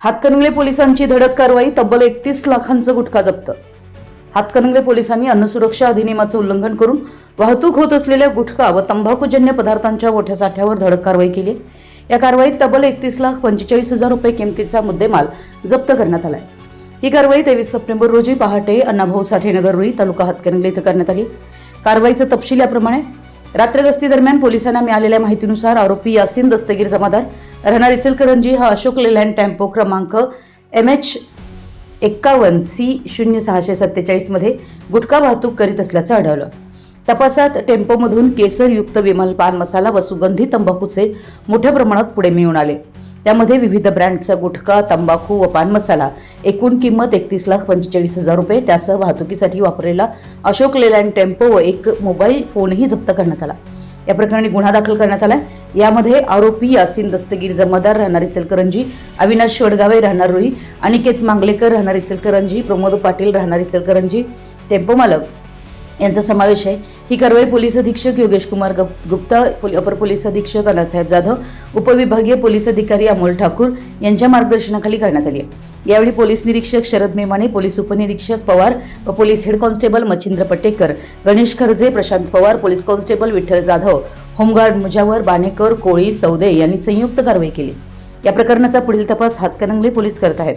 हातकणंगले पोलिसांची धडक कारवाई तब्बल एकतीस लाखांचं गुटखा जप्त. हातकणंगले पोलिसांनी अन्नसुरक्षा अधिनियमाचं उल्लंघन करून वाहतूक होत असलेल्या गुटखा व तंबाखूजन्य पदार्थांच्या मोठ्या साठ्यावर धडक कारवाई केली. या कारवाईत तब्बल एकतीस लाख पंचेचाळीस हजार रुपये किमतीचा मुद्देमाल जप्त करण्यात आलाय. ही कारवाई तेवीस सप्टेंबर रोजी पहाटे अण्णाभाऊ साठेनगर रुई तालुका हातकणंगले इथं करण्यात आली. कारवाईचा तपशील याप्रमाणे रात्र गस्ती दरम्यान पोलिसांना मिळालेल्या माहितीनुसार आरोपी यासिन दस्तगीर जमादार राहणार इचलकरंजी हा अशोक लेलँड टेम्पो क्रमांक एम एच एक्कावन्न सी शून्य सहाशे सत्तेचाळीसमध्ये गुटखा वाहतूक करीत असल्याचं आढळलं. तपासात टेम्पोमधून केसरयुक्त विमल पान मसाला व सुगंधी तंबाखूचे मोठ्या प्रमाणात पुढे मिळून आले. त्यामध्ये विविध ब्रँडचा गुटखा तंबाखू व पान मसाला एकूण किंमत एकतीस लाख पंचेचाळीस हजार रुपये. त्यासह वाहतुकीसाठी वापरलेला अशोक लेलँड टेम्पो व एक मोबाईल फोनही जप्त करण्यात आला. या प्रकरणी गुन्हा दाखल करण्यात आला यामध्ये आरोपी यासिन दस्तगीर जमादार राहणार इचलकरंजी अविनाश वडगावे राहणार रुई अनिकेत मांगलेकर राहणार इचलकरंजी प्रमोद पाटील राहणार इचलकरंजी टेम्पो मालक यांचा समावेश आहे. ही कारवाई पोलीस अधीक्षक योगेश कुमार गप- गुप्ता अपर पोलीस अधीक्षक अनासाहेब जाधव उपविभागीय पोलीस अधिकारी अमोल ठाकूर यांच्या मार्गदर्शनाखाली करण्यात आली आहे. यावेळी पोलीस निरीक्षक शरद मेमाने पोलीस उपनिरीक्षक पवार व police head constable Machhindra Patekar Ganesh Kharje Prashant Pawar police constable Vitthal Jadhav home guard Mujawar Banekar Koli Saude यांनी संयुक्त कारवाई केली. या प्रकरणाचा पुढील तपास हातकणंगले पोलीस करत आहेत.